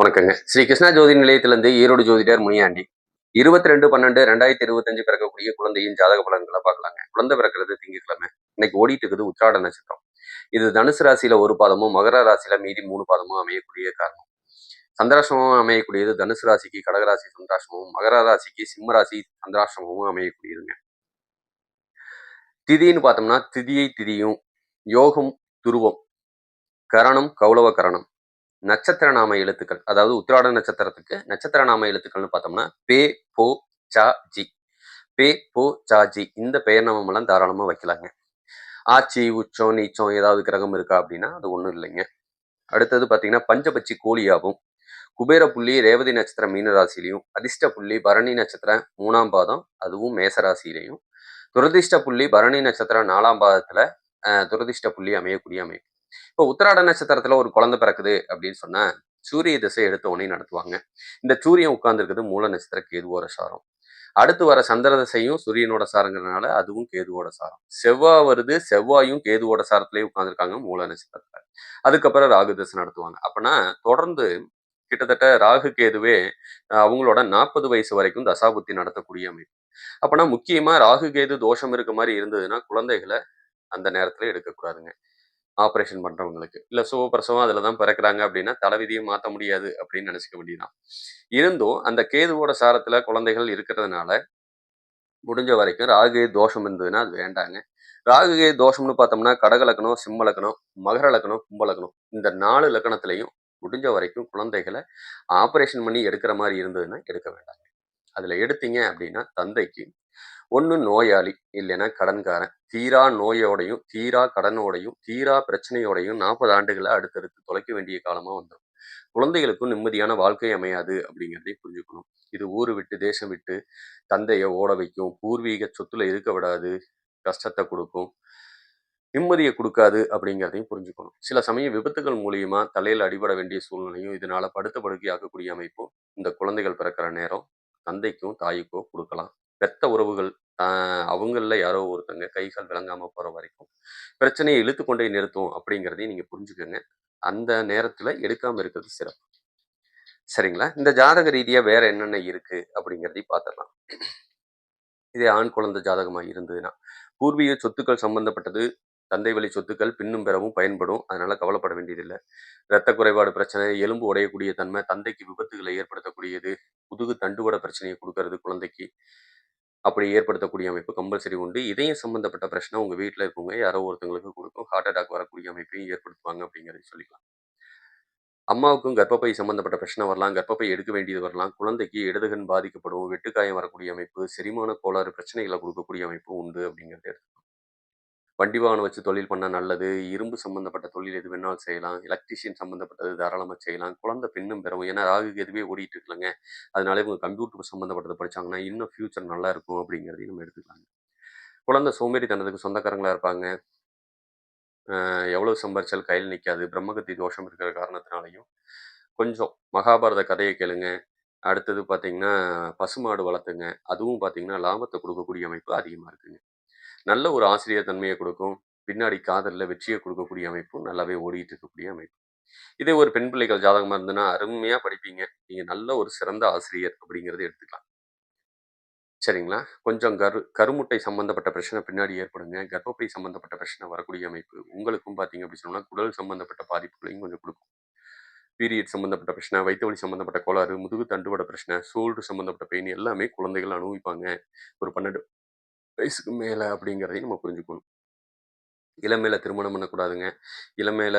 வணக்கங்க. ஸ்ரீ கிருஷ்ணா ஜோதி நிலையத்திலிருந்து ஈரோடு ஜோதிடர் முனியாண்டி. இருபத்தி ரெண்டு பன்னெண்டு ரெண்டாயிரத்தி இருபத்தஞ்சு பிறக்கக்கூடிய குழந்தையின் ஜாதக பலன்களை பார்க்கலாங்க. குழந்தை பிறக்கிறது திங்கட்கிழமை. இன்னைக்கு ஓடிட்டு இருக்குது உத்திராட நட்சத்திரம். இது தனுசு ராசியில ஒரு பாதமும் மகர ராசியில மீதி மூணு பாதமும் அமையக்கூடிய காரணம். சந்திராசிரமம் அமையக்கூடியது தனுசு ராசிக்கு கடகராசி சந்திராசிரமமும் மகர ராசிக்கு சிம்ம ராசி சந்திராசிரமமும் அமையக்கூடியதுங்க. திதின்னு பார்த்தோம்னா திதியை திதியும் யோகம் துருவம் கரணம் கௌளவ கரணம். நட்சத்திர நாம எழுத்துக்கள் அதாவது உத்திராட நட்சத்திரத்துக்கு நட்சத்திர நாம எழுத்துக்கள்னு பார்த்தோம்னா பே போ சா ஜி. பே போ சா ஜி. இந்த பெயர் நாமம் எல்லாம் வைக்கலாங்க. ஆச்சி உச்சம் நீச்சம் ஏதாவது கிரகம் இருக்கா அப்படின்னா அது ஒன்றும் இல்லைங்க. அடுத்தது பார்த்தீங்கன்னா பஞ்சபட்சி கோழியாகும் குபேர புள்ளி ரேவதி நட்சத்திரம் மீன ராசிலையும் அதிர்ஷ்ட புள்ளி பரணி நட்சத்திரம் மூணாம் பாதம் அதுவும் மேச ராசியிலையும். துரதிர்ஷ்ட புள்ளி பரணி நட்சத்திரம் நாலாம் பாதத்தில் துரதிர்ஷ்ட புள்ளி அமையக்கூடிய அமைப்பு. இப்போ உத்திராட நட்சத்திரத்துல ஒரு குழந்தை பிறக்குது அப்படின்னு சொன்னா சூரிய திசை எடுத்த உடனே நடத்துவாங்க. இந்த சூரியன் உட்கார்ந்துருக்குது மூல நட்சத்திர கேதுவோட சாரம். அடுத்து வர சந்திர திசையும் சூரியனோட சாரங்கிறதுனால அதுவும் கேதுவோட சாரம். செவ்வாய் வருது செவ்வாயும் கேதுவோட சாரத்திலேயே உட்காந்துருக்காங்க மூல நட்சத்திரத்துல. அதுக்கப்புறம் ராகு திசை நடத்துவாங்க. அப்பனா தொடர்ந்து கிட்டத்தட்ட ராகு கேதுவே அவங்களோட நாற்பது வயசு வரைக்கும் தசாபுத்தி நடத்தக்கூடிய அமைப்பு. அப்பனா முக்கியமா ராகு கேது தோஷம் இருக்க மாதிரி இருந்ததுன்னா குழந்தைகளை அந்த நேரத்துல எடுக்கக்கூடாதுங்க. ஆப்ரேஷன் பண்ணுறவங்களுக்கு இல்லை சுகப்பிரசவம் அதில் தான் பிறக்கிறாங்க அப்படின்னா தலைவிதியை மாற்ற முடியாது அப்படின்னு நினச்சிக்க வேண்டியதான் இருந்தும் அந்த கேதுவோட சாரத்தில் குழந்தைகள் இருக்கிறதுனால முடிஞ்ச வரைக்கும் ராகு தோஷம் இருந்ததுன்னா அது வேண்டாங்க. ராகு தோஷம்னு பார்த்தோம்னா கடக லக்கணம் சிம்ம லக்கணம் மகர லக்கணம் கும்ப லக்கணம். இந்த நாலு லக்கணத்துலையும் முடிஞ்ச வரைக்கும் குழந்தைகளை ஆப்ரேஷன் பண்ணி எடுக்கிற மாதிரி இருந்ததுன்னா எடுக்க வேண்டாங்க. அதில் எடுத்தீங்க அப்படின்னா தந்தைக்கு ஒன்று நோயாளி இல்லைன்னா கடன்காரன். தீரா நோயோடையும் தீரா கடனோடையும் தீரா பிரச்சனையோடையும் நாற்பது ஆண்டுகளை அடுத்தடுத்து தொலைக்க வேண்டிய காலமாக வந்துடும் குழந்தைகளுக்கும் நிம்மதியான வாழ்க்கை அமையாது அப்படிங்கிறதையும் புரிஞ்சுக்கணும். இது ஊரு விட்டு தேசம் விட்டு தந்தையை ஓட வைக்கும். பூர்வீக சொத்துல இருக்க விடாது. கஷ்டத்தை கொடுக்கும். நிம்மதியை கொடுக்காது அப்படிங்கிறதையும் புரிஞ்சுக்கணும். சில சமயம் விபத்துகள் மூலியமா தலையில் அடிபட வேண்டிய சூழ்நிலையும் இதனால படுத்த படுக்கையாக்கக்கூடிய அமைப்பும் இந்த குழந்தைகள் பிறக்கிற நேரம் தந்தைக்கும் தாய்க்கோ கொடுக்கலாம். பெத்த உறவுகள் ஆஹ் யாரோ ஒருத்தங்க கைகள் விளங்காம போற வரைக்கும் பிரச்சனையை இழுத்து கொண்டே நிறுத்தும் அப்படிங்கிறதையும் நீங்க புரிஞ்சுக்கோங்க. அந்த நேரத்துல எடுக்காம இருக்கிறது சிறப்பு. சரிங்களா? இந்த ஜாதக ரீதியா வேற என்னென்ன இருக்கு அப்படிங்கிறதையும் பார்த்துடலாம் இதே ஆண் குழந்தை ஜாதகமா இருந்ததுன்னா பூர்வீக சொத்துக்கள் சம்பந்தப்பட்டது தந்தை வழி சொத்துக்கள் பின்னும் பெறவும் பயன்படும். அதனால கவலைப்பட வேண்டியதில்லை. இரத்த குறைபாடு பிரச்சனை எலும்பு உடையக்கூடிய தன்மை தந்தைக்கு விபத்துகளை ஏற்படுத்தக்கூடியது முதுகு தண்டுவட பிரச்சனையை கொடுக்கறது குழந்தைக்கு. அப்படி ஏற்படுத்தக்கூடிய அமைப்பு கம்பல்சரி உண்டு. இதயம் சம்பந்தப்பட்ட பிரச்சனை உங்கள் வீட்டில் இருக்கவங்க யாரோ ஒருத்தங்களுக்கு கொடுக்கும். ஹார்ட் அட்டாக் வரக்கூடிய அமைப்பையும் ஏற்படுத்துவாங்க அப்படிங்கிறத சொல்லிக்கலாம். அம்மாவுக்கும் கர்ப்பப்பை சம்பந்தப்பட்ட பிரச்சனை வரலாம். கர்ப்பப்பை எடுக்க வேண்டியது வரலாம். குழந்தைக்கு இடதுகண் பாதிக்கப்படும். வெட்டுக்காயம் வரக்கூடிய அமைப்பு செரிமான கோளாறு பிரச்சனைகளை கொடுக்கக்கூடிய அமைப்பு உண்டு அப்படிங்கிறது எடுத்துக்கலாம். வண்டி வாகனம் வச்சு தொழில் பண்ணால் நல்லது. இரும்பு சம்மந்தப்பட்ட தொழில் எது வேணாலும் செய்யலாம். எலக்ட்ரிஷியன் சம்மந்தப்பட்டது தாராளமாக செய்யலாம். குழந்தை பின்னும் பெறவும். ஏன்னா ராகு எதுவே ஓடிட்டு இருக்கலங்க அதனால இவங்க கம்ப்யூட்டர் சம்மந்தப்பட்டது படிச்சாங்கன்னா இன்னும் ஃபியூச்சர் நல்லா இருக்கும் அப்படிங்கிறதையும் நம்ம எடுத்துக்கலாங்க. குழந்தை தன்னதுக்கு சொந்தக்காரங்களாக இருப்பாங்க. எவ்வளவு சம்பாரிச்சால் கையில் நிற்காது பிரம்மகத்தி தோஷம் இருக்கிற காரணத்தினாலையும் கொஞ்சம் மகாபாரத கதையை கேளுங்க. அடுத்தது பார்த்தீங்கன்னா பசுமாடு வளர்த்துங்க. அதுவும் பார்த்தீங்கன்னா லாபத்தை கொடுக்கக்கூடிய அமைப்பு அதிகமாக இருக்குங்க. நல்ல ஒரு ஆசிரியர் தன்மையை கொடுக்கும். பின்னாடி காதலில் வெற்றியை கொடுக்கக்கூடிய அமைப்பும் நல்லாவே ஓடிட்டு இருக்கக்கூடிய அமைப்பு. இதே ஒரு பெண் பிள்ளைகள் ஜாதகமாக இருந்ததுன்னா அருமையாக படிப்பீங்க. நீங்கள் நல்ல ஒரு சிறந்த ஆசிரியர் அப்படிங்கிறத எடுத்துக்கலாம். சரிங்களா? கொஞ்சம் கரு கருமுட்டை சம்பந்தப்பட்ட பிரச்சனை பின்னாடி ஏற்படுங்க. கர்ப்பப்பை சம்பந்தப்பட்ட பிரச்சனை வரக்கூடிய அமைப்பு. உங்களுக்கும் பார்த்தீங்க அப்படி சொன்னால் குடல் சம்பந்தப்பட்ட பாதிப்புகளையும் கொஞ்சம் கொடுக்கும். பீரியட் சம்பந்தப்பட்ட பிரச்சனை வயிற்று வலி சம்பந்தப்பட்ட கோளாறு முதுகு தண்டுவட பிரச்சனை சோல்டு சம்பந்தப்பட்ட பெயின் எல்லாமே குழந்தைகள் அனுபவிப்பாங்க. ஒரு பன்னெண்டு வயசுக்கு மேலே அப்படிங்கிறதையும் நம்ம புரிஞ்சுக்கணும். இளமையில திருமணம் பண்ணக்கூடாதுங்க. இளமையில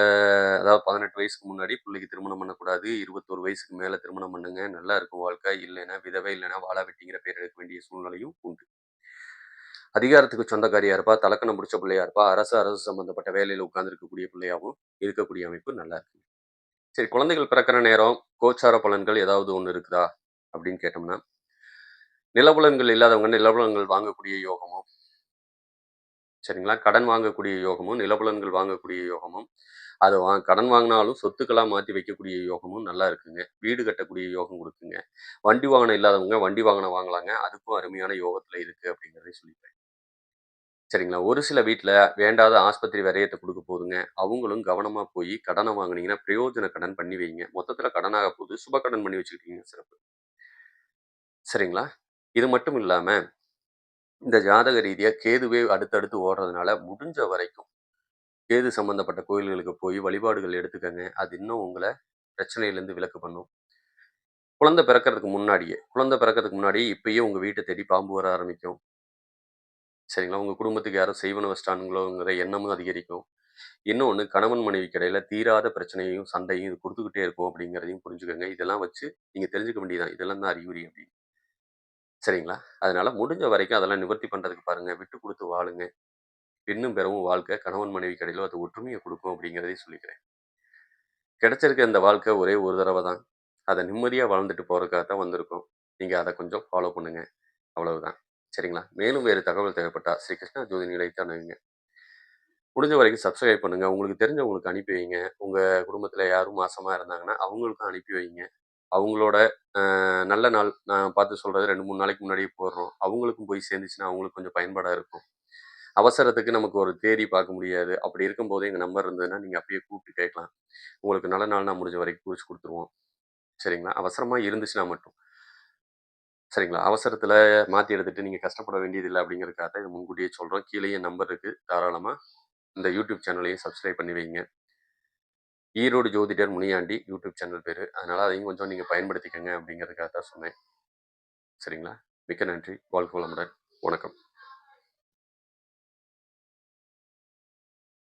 அதாவது பதினெட்டு வயசுக்கு முன்னாடி பிள்ளைக்கு திருமணம் பண்ணக்கூடாது. இருபத்தோரு வயசுக்கு மேலே திருமணம் பண்ணுங்க. நல்லா இருக்கும் வாழ்க்கை. இல்லைன்னா விதவை இல்லைன்னா வாழா வெட்டிங்கிற பேர் எடுக்க வேண்டிய சூழ்நிலையும் உண்டு. அதிகாரத்துக்கு சொந்தக்காரியா இருப்பா. தலக்கணம் பிடிச்ச பிள்ளையா இருப்பா. அரசு அரசு சம்பந்தப்பட்ட வேலையில் உட்கார்ந்துருக்கக்கூடிய பிள்ளையாகவும் இருக்கக்கூடிய அமைப்பு நல்லா இருக்கு. சரி குழந்தைகள் பிறக்கிற நேரம் கோச்சார பலன்கள் ஏதாவது ஒன்று இருக்குதா? அப்படின்னு கேட்டோம்னா நிலபுலன்கள் இல்லாதவங்க நிலபுலன்கள் வாங்கக்கூடிய யோகமும் சரிங்களா கடன் வாங்கக்கூடிய யோகமும் நிலபுலன்கள் வாங்கக்கூடிய யோகமும் அதை வா கடன் வாங்கினாலும் சொத்துக்களாக மாற்றி வைக்கக்கூடிய யோகமும் நல்லா இருக்குங்க வீடு கட்டக்கூடிய யோகம் கொடுக்குங்க வண்டி வாகனம் இல்லாதவங்க வண்டி வாகனம் வாங்கலாங்க அதுக்கும் அருமையான யோகத்தில் இருக்குது அப்படிங்கிறதையும் சொல்லிப்பேன் சரிங்களா? ஒரு சில வீட்டில் வேண்டாத ஆஸ்பத்திரி விரயத்தை கொடுக்க போதுங்க. அவங்களும் கவனமாக போய் கடனை வாங்குனீங்கன்னா, பிரயோஜன கடன் பண்ணி வைங்க. மொத்தத்தில் கடனாக போது, சுப கடன் பண்ணி வச்சுக்கிட்டீங்க சிறப்பு. சரிங்களா? இது மட்டும் இல்லாமல் இந்த ஜாதக ரீதியாக கேதுவே அடுத்தடுத்து ஓடுறதுனால, முடிஞ்ச வரைக்கும் கேது சம்மந்தப்பட்ட கோயில்களுக்கு போய் வழிபாடுகள் எடுத்துக்கங்க. அது இன்னும் உங்களை பிரச்சனையிலேருந்து விலக்கு பண்ணும். குழந்தை பிறக்கறதுக்கு முன்னாடியே குழந்தை பிறக்கறதுக்கு முன்னாடியே இப்பயே உங்கள் வீட்டை தேடி பாம்பு வர ஆரம்பிக்கும். சரிங்களா? உங்கள் குடும்பத்துக்கு யாரும் செய்வன வச்சிட்டானுங்களோங்கிற எண்ணமும் அதிகரிக்கும். இன்னொன்று கணவன் மனைவிக்கு இடையில தீராத பிரச்சனையும் சண்டையும் இது கொடுத்துக்கிட்டே இருக்கும் அப்படிங்கிறதையும் புரிஞ்சுக்கோங்க இதெல்லாம் வச்சு நீங்கள் தெரிஞ்சுக்க வேண்டியது தான். இதெல்லாம் தான் அறிகுறி அப்படின்னு. சரிங்களா? அதனால முடிஞ்ச வரைக்கும் அதெல்லாம் நிவர்த்தி பண்ணுறதுக்கு பாருங்க. விட்டு கொடுத்து வாழுங்க. பெண்ணும் பெறவும் வாழ்க்கை கணவன் மனைவிக்கு கடையில் அது ஒற்றுமையை கொடுக்கும் அப்படிங்கிறதையும் சொல்லிக்கிறேன். கிடைச்சிருக்க இந்த வாழ்க்கை ஒரே ஒரு தடவை தான். அதை நிம்மதியாக வாழ்ந்துட்டு போகிறதுக்காக தான் வந்திருக்கோம். நீங்கள் அதை கொஞ்சம் ஃபாலோ பண்ணுங்க. அவ்வளவுதான். சரிங்களா? மேலும் வேறு தகவல் தேவைப்பட்டா ஸ்ரீ கிருஷ்ணா ஜோதி நிலைத்தானுங்க முடிஞ்ச வரைக்கும் சப்ஸ்கிரைப் பண்ணுங்கள் உங்களுக்கு தெரிஞ்சவங்களுக்கு அனுப்பி வைங்க. உங்கள் குடும்பத்தில் யாரும் மாசமாக இருந்தாங்கன்னா, அவங்களுக்கும் அனுப்பி வைங்க. அவங்களோட நல்ல நாள் நான் பார்த்து சொல்கிறது ரெண்டு மூணு நாளைக்கு முன்னாடியே போடுறோம். அவங்களுக்கும் போய் சேர்ந்துச்சுன்னா, அவங்களுக்கு கொஞ்சம் பயன்பாடாக இருக்கும். அவசரத்துக்கு நமக்கு ஒரு தேதி பார்க்க முடியாது. அப்படி இருக்கும்போது எங்கள் நம்பர் இருந்ததுன்னா, நீங்கள் அப்பயே கூப்பிட்டு கேட்கலாம். உங்களுக்கு நல்ல நாள் நான் முடிஞ்ச வரைக்கும் குறிச்சு கொடுத்துருவோம் சரிங்களா? அவசரமாக இருந்துச்சுன்னா மட்டும். சரிங்களா? அவசரத்தில் மாற்றி எடுத்துகிட்டு நீங்கள் கஷ்டப்பட வேண்டியதில்லை அப்படிங்கிறதுக்காக இது முன்கூட்டியே சொல்கிறோம் கீழேயே நம்பர் இருக்குது தாராளமாக இந்த யூடியூப் சேனலையும் சப்ஸ்கிரைப் பண்ணி வைங்க. ஈரோடு ஜோதிடர் முனியாண்டி யூடியூப் சேனல் பேர் அதனால் அதையும் கொஞ்சம் நீங்கள் பயன்படுத்திக்கங்க அப்படிங்கிறதுக்காக தான் சொன்னேன். சரிங்களா? மிக்க நன்றி. வாழ்க வளமுடன். வணக்கம்.